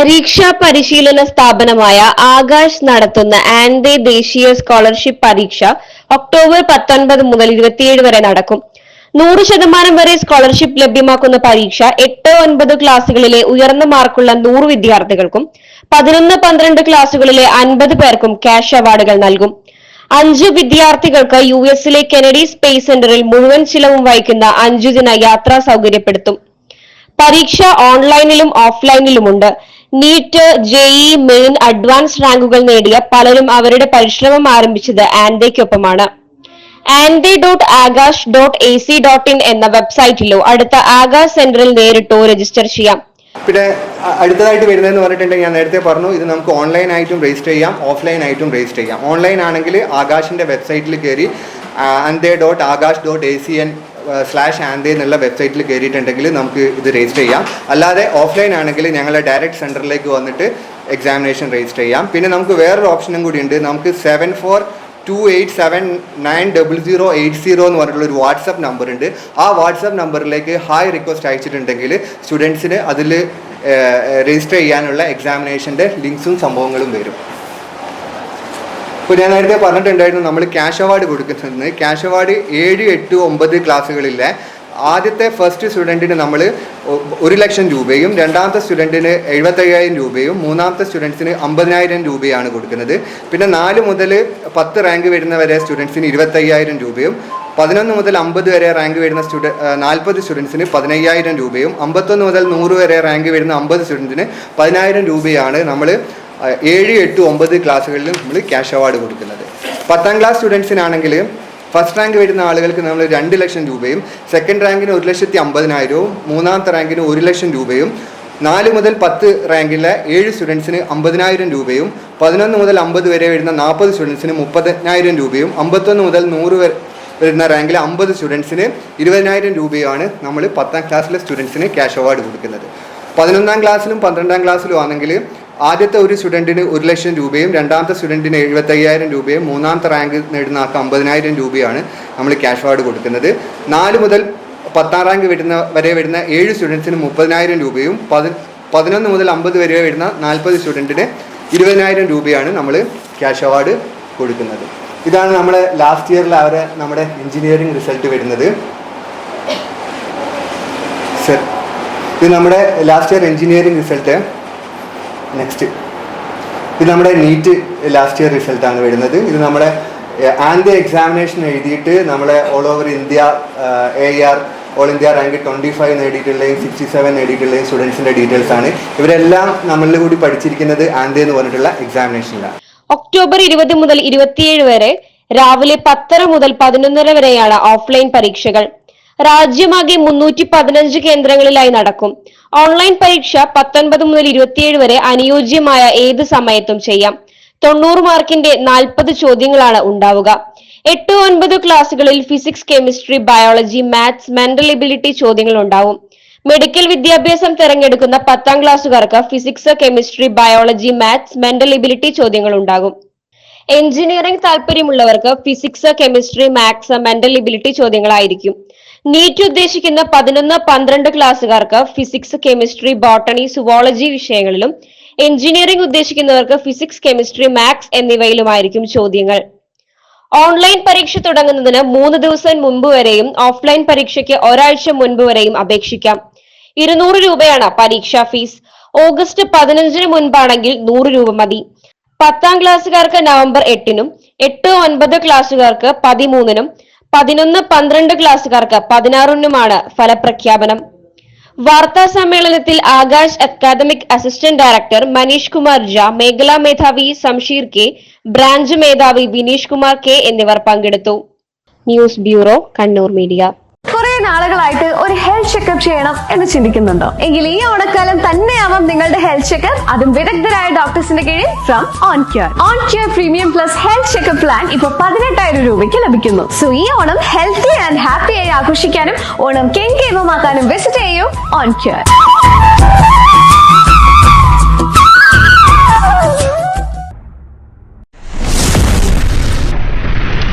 പരീക്ഷാ പരിശീലന സ്ഥാപനമായ ആകാശ് നടത്തുന്ന ആൻഡേ ദേശീയ സ്കോളർഷിപ്പ് പരീക്ഷ ഒക്ടോബർ പത്തൊൻപത് മുതൽ ഇരുപത്തിയേഴ് വരെ നടക്കും. നൂറ് ശതമാനം വരെ സ്കോളർഷിപ്പ് ലഭ്യമാക്കുന്ന പരീക്ഷ എട്ട് ഒൻപത് ക്ലാസുകളിലെ ഉയർന്ന മാർക്കുള്ള നൂറ് വിദ്യാർത്ഥികൾക്കും പതിനൊന്ന് പന്ത്രണ്ട് ക്ലാസുകളിലെ അൻപത് പേർക്കും ക്യാഷ് അവാർഡുകൾ നൽകും. അഞ്ച് വിദ്യാർത്ഥികൾക്ക് യു എസിലെ കെനഡി സ്പേസ് സെന്ററിൽ മുഴുവൻ ചിലവും വഹിക്കുന്ന അഞ്ചു ദിന യാത്രാ സൗകര്യപ്പെടുത്തും. പരീക്ഷ ഓൺലൈനിലും ഓഫ്ലൈനിലുമുണ്ട്. നീറ്റ് ജെഇ മെയിൻ അഡ്വാൻസ് റാങ്കുകൾ നേടിയ പലരും അവരുടെ പരിശ്രമം ആരംഭിച്ചത് ആൻഡയ്ക്കൊപ്പമാണ്. ANTHE dot Aakash dot A C dot in എന്ന വെബ്സൈറ്റിലോ അടുത്ത ആകാശ് സെന്ററിൽ നേരിട്ടോ രജിസ്റ്റർ ചെയ്യാം. പിന്നെ അടുത്തതായിട്ട് വരുന്നതെന്ന് പറഞ്ഞിട്ടുണ്ടെങ്കിൽ ഞാൻ നേരത്തെ പറഞ്ഞു ഇത് നമുക്ക് ഓൺലൈൻ ആയിട്ടും രജിസ്റ്റർ ചെയ്യാം ഓഫ്ലൈൻ ആയിട്ടും രജിസ്റ്റർ ചെയ്യാം. ഓൺലൈൻ ആണെങ്കിൽ ആകാശിന്റെ വെബ്സൈറ്റിൽ കയറി ANTHE dot Aakash dot A C N slash ANTHE എന്നുള്ള വെബ്സൈറ്റിൽ കയറിയിട്ടുണ്ടെങ്കിൽ നമുക്ക് ഇത് രജിസ്റ്റർ ചെയ്യാം. അല്ലാതെ ഓഫ്ലൈൻ ആണെങ്കിൽ ഞങ്ങൾ ഡയറക്റ്റ് സെന്ററിലേക്ക് വന്നിട്ട് എക്സാമിനേഷൻ രജിസ്റ്റർ ചെയ്യാം. പിന്നെ നമുക്ക് വേറൊരു ഓപ്ഷനും കൂടി ഉണ്ട്. നമുക്ക് seven four two eight seven nine double zero eight zero എന്ന് പറഞ്ഞിട്ടുള്ള ഒരു വാട്സപ്പ് നമ്പർ ഉണ്ട്. ആ വാട്സപ്പ് നമ്പറിലേക്ക് ഹായ് റിക്വസ്റ്റ് അയച്ചിട്ടുണ്ടെങ്കിൽ സ്റ്റുഡൻസിന് അതിൽ രജിസ്റ്റർ ചെയ്യാനുള്ള എക്സാമിനേഷന്റെ ലിങ്ക്സും സംഭവങ്ങളും വരും. ഇപ്പോൾ ഞാൻ നേരത്തെ പറഞ്ഞിട്ടുണ്ടായിരുന്നു നമ്മൾ ക്യാഷ് അവാർഡ് കൊടുക്കുന്നത്. ക്യാഷ് അവാർഡ് ഏഴ് എട്ട് ഒമ്പത് ക്ലാസ്സുകളിലെ ആദ്യത്തെ ഫസ്റ്റ് സ്റ്റുഡന്റിന് നമ്മൾ ഒരു ലക്ഷം രൂപയും രണ്ടാമത്തെ സ്റ്റുഡന്റിന് എഴുപത്തയ്യായിരം രൂപയും മൂന്നാമത്തെ സ്റ്റുഡൻസിന് അമ്പതിനായിരം രൂപയാണ് കൊടുക്കുന്നത്. പിന്നെ നാല് മുതൽ പത്ത് റാങ്ക് വരുന്നവരെ സ്റ്റുഡൻസിന് ഇരുപത്തയ്യായിരം രൂപയും പതിനൊന്ന് മുതൽ അമ്പത് വരെ റാങ്ക് വരുന്ന സ്റ്റുഡ നാൽപ്പത് സ്റ്റുഡൻസിന് പതിനയ്യായിരം രൂപയും അമ്പത്തൊന്ന് മുതൽ നൂറ് വരെ റാങ്ക് വരുന്ന അമ്പത് സ്റ്റുഡൻസിന് പതിനായിരം രൂപയാണ് നമ്മൾ ഏഴ് എട്ട് ഒമ്പത് ക്ലാസ്സുകളിലും നമ്മൾ ക്യാഷ് അവാർഡ് കൊടുക്കുന്നത്. പത്താം ക്ലാസ് സ്റ്റുഡൻസിനാണെങ്കിൽ ഫസ്റ്റ് റാങ്ക് വരുന്ന ആളുകൾക്ക് നമ്മൾ രണ്ട് ലക്ഷം രൂപയും സെക്കൻഡ് റാങ്കിന് ഒരു ലക്ഷത്തി അമ്പതിനായിരവും മൂന്നാമത്തെ റാങ്കിന് ഒരു ലക്ഷം രൂപയും നാല് മുതൽ പത്ത് റാങ്കിലെ ഏഴ് സ്റ്റുഡൻസിന് അമ്പതിനായിരം രൂപയും പതിനൊന്ന് മുതൽ അമ്പത് വരെ വരുന്ന നാൽപ്പത് സ്റ്റുഡൻസിന് മുപ്പതിനായിരം രൂപയും അമ്പത്തൊന്ന് മുതൽ നൂറ് വരെ വരുന്ന റാങ്കിലെ അമ്പത് സ്റ്റുഡൻസിന് ഇരുപതിനായിരം രൂപയാണ് നമ്മൾ പത്താം ക്ലാസ്സിലെ സ്റ്റുഡൻസിന് ക്യാഷ് അവാർഡ് കൊടുക്കുന്നത്. പതിനൊന്നാം ക്ലാസ്സിലും പന്ത്രണ്ടാം ക്ലാസ്സിലും ആണെങ്കിൽ ആദ്യത്തെ ഒരു സ്റ്റുഡന്റിന് ഒരു ലക്ഷം രൂപയും രണ്ടാമത്തെ സ്റ്റുഡന്റിന് എഴുപത്തയ്യായിരം രൂപയും മൂന്നാമത്തെ റാങ്ക് നേടുന്ന ആൾക്ക് അമ്പതിനായിരം രൂപയാണ് നമ്മൾ ക്യാഷ് അവാർഡ് കൊടുക്കുന്നത്. നാല് മുതൽ പത്താം റാങ്ക് വരുന്ന വരെ വരുന്ന ഏഴ് സ്റ്റുഡൻസിന് മുപ്പതിനായിരം രൂപയും പതി പതിനൊന്ന് മുതൽ അമ്പത് വരെ വരുന്ന നാൽപ്പത് സ്റ്റുഡന്റിന് ഇരുപതിനായിരം രൂപയാണ് നമ്മൾ ക്യാഷ് അവാർഡ് കൊടുക്കുന്നത്. ഇതാണ് നമ്മുടെ ലാസ്റ്റ് ഇയറിൽ അവരെ നമ്മുടെ എഞ്ചിനീയറിംഗ് റിസൾട്ട് വരുന്നത്. സർ ഇത് നമ്മുടെ last year engineering result next ഇത് നമ്മുടെ നീറ്റ് ലാസ്റ്റ് ഇയർ റിസൾട്ടാണ് വരുന്നത്. ഇത് നമ്മുടെ ആൻഡ് എക്സാമിനേഷൻ എഴുതിയിട്ട് നമ്മളെ all over India A R all India rank twenty five നേടിയിട്ടുള്ളതും sixty seven നേടിയിട്ടുള്ളതും സ്റ്റുഡൻസിന്റെ ഡീറ്റെയിൽസ് ആണ്. ഇവരെല്ലാം നമ്മളിൽ കൂടി പഠിച്ചിരിക്കുന്നത് ആൻഡ് എന്ന് പറഞ്ഞിട്ടുള്ള എക്സാമിനേഷനിലാണ് ഒക്ടോബർ ഇരുപത് മുതൽ ഇരുപത്തിയേഴ് വരെ രാവിലെ പത്തര മുതൽ പതിനൊന്നര വരെയാണ് ഓഫ്ലൈൻ പരീക്ഷകൾ. രാജ്യമാകെ മുന്നൂറ്റി പതിനഞ്ച് കേന്ദ്രങ്ങളിലായി നടക്കും. ഓൺലൈൻ പരീക്ഷ പത്തൊൻപത് മുതൽ ഇരുപത്തിയേഴ് വരെ അനുയോജ്യമായ ഏത് സമയത്തും ചെയ്യാം. തൊണ്ണൂറ് മാർക്കിന്റെ നാൽപ്പത് ചോദ്യങ്ങളാണ് ഉണ്ടാവുക. എട്ട് ഒൻപത് ക്ലാസ്സുകളിൽ physics chemistry biology maths mental ability ചോദ്യങ്ങൾ ഉണ്ടാവും. മെഡിക്കൽ വിദ്യാഭ്യാസം തിരഞ്ഞെടുക്കുന്ന പത്താം ക്ലാസ്സുകാർക്ക് physics chemistry biology maths mental ability ചോദ്യങ്ങൾ ഉണ്ടാകും. എഞ്ചിനീയറിംഗ് താല്പര്യമുള്ളവർക്ക് physics chemistry maths mental ability ചോദ്യങ്ങളായിരിക്കും. NEET ഉദ്ദേശിക്കുന്ന പതിനൊന്ന് പന്ത്രണ്ട് ക്ലാസ്സുകാർക്ക് ഫിസിക്സ് കെമിസ്ട്രി ബോട്ടണി സുവോളജി വിഷയങ്ങളിലും എഞ്ചിനീയറിംഗ് ഉദ്ദേശിക്കുന്നവർക്ക് ഫിസിക്സ് കെമിസ്ട്രി മാത്സ് എന്നിവയിലുമായിരിക്കും ചോദ്യങ്ങൾ. ഓൺലൈൻ പരീക്ഷ തുടങ്ങുന്നതിന് മൂന്ന് ദിവസം മുമ്പ് വരെയും ഓഫ്ലൈൻ പരീക്ഷയ്ക്ക് ഒരാഴ്ച മുൻപ് വരെയും അപേക്ഷിക്കാം. ഇരുന്നൂറ് രൂപയാണ് പരീക്ഷാ ഫീസ്. ഓഗസ്റ്റ് പതിനഞ്ചിന് മുൻപാണെങ്കിൽ നൂറ് രൂപ മതി. പത്താം ക്ലാസ്സുകാർക്ക് നവംബർ എട്ടിനും എട്ട് ഒൻപത് ക്ലാസ്സുകാർക്ക് പതിമൂന്നിനും പതിനൊന്ന് പന്ത്രണ്ട് ക്ലാസ്സുകാർക്ക് പതിനാറിനുമാണ് ഫലപ്രഖ്യാപനം. വാർത്താ സമ്മേളനത്തിൽ Aakash academic assistant director Manish Kumar ജ മേഖലാ മേധാവി സംഷീർ കെ ബ്രാഞ്ച് മേധാവി വിനീഷ് കുമാർ കെ എന്നിവർ പങ്കെടുത്തു. News bureau Kannur media. കുറെ നാളുകളായിട്ട് ഒരു ഹെൽത്ത് ചെക്കപ്പ് ചെയ്യണം എന്ന് ചിന്തിക്കുന്നുണ്ടോ? എങ്കിൽ ഈ ഓണക്കാലം തന്നെയാവാം നിങ്ങളുടെ ഹെൽത്ത് ചെക്കപ്പ് അതും വിദഗ്ധരായ ഡോക്ടേഴ്സിന്റെ കീഴിൽ from on cure on cure premium plus health checkup plan ഇപ്പൊ പതിനെട്ടായിരം രൂപയ്ക്ക് ലഭിക്കുന്നു. സോ ഈ ഓണം ഹെൽത്തി ആൻഡ് ഹാപ്പിയായി ആഘോഷിക്കാനും ഓണം കെങ്കേമമാക്കാനും വിസിറ്റ് ചെയ്യൂ ഓൺ ക്യൂർ